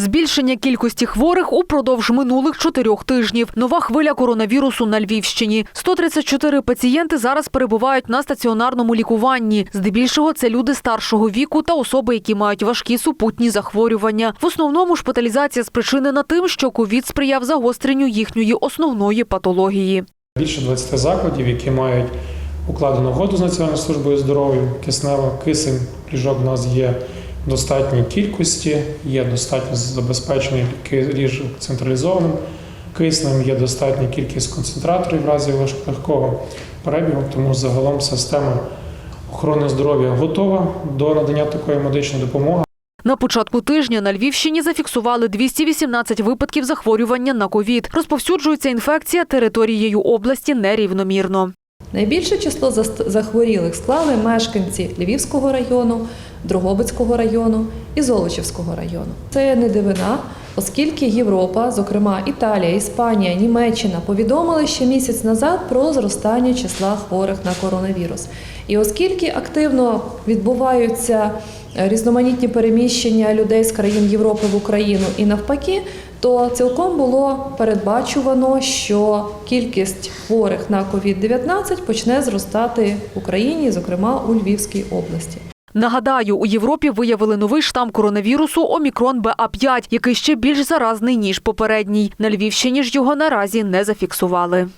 Збільшення кількості хворих упродовж минулих чотирьох тижнів. Нова хвиля коронавірусу на Львівщині. 134 пацієнти зараз перебувають на стаціонарному лікуванні. Здебільшого це люди старшого віку та особи, які мають важкі супутні захворювання. В основному шпиталізація спричинена тим, що ковід сприяв загостренню їхньої основної патології. Більше 20 закладів, які мають укладену угоду з Національною службою здоров'я, киснево, кисень, ліжок у нас є в достатній кількості, є достатньо забезпечений ліжок централізованим киснем, є достатня кількість концентраторів в разі легкого перебігу, тому загалом система охорони здоров'я готова до надання такої медичної допомоги. На початку тижня на Львівщині зафіксували 218 випадків захворювання на ковід. Розповсюджується інфекція територією області нерівномірно. Найбільше число захворілих склали мешканці Львівського району, Дрогобицького району і Золочівського району. Це не дивина, оскільки Європа, зокрема Італія, Іспанія, Німеччина, повідомили ще місяць назад про зростання числа хворих на коронавірус. І оскільки активно відбуваються е, різноманітні переміщення людей з країн Європи в Україну і навпаки, то цілком було передбачувано, що кількість хворих на COVID-19 почне зростати в Україні, зокрема у Львівській області. Нагадаю, у Європі виявили новий штам коронавірусу Омікрон БА5, який ще більш заразний ніж попередній. На Львівщині ж його наразі не зафіксували.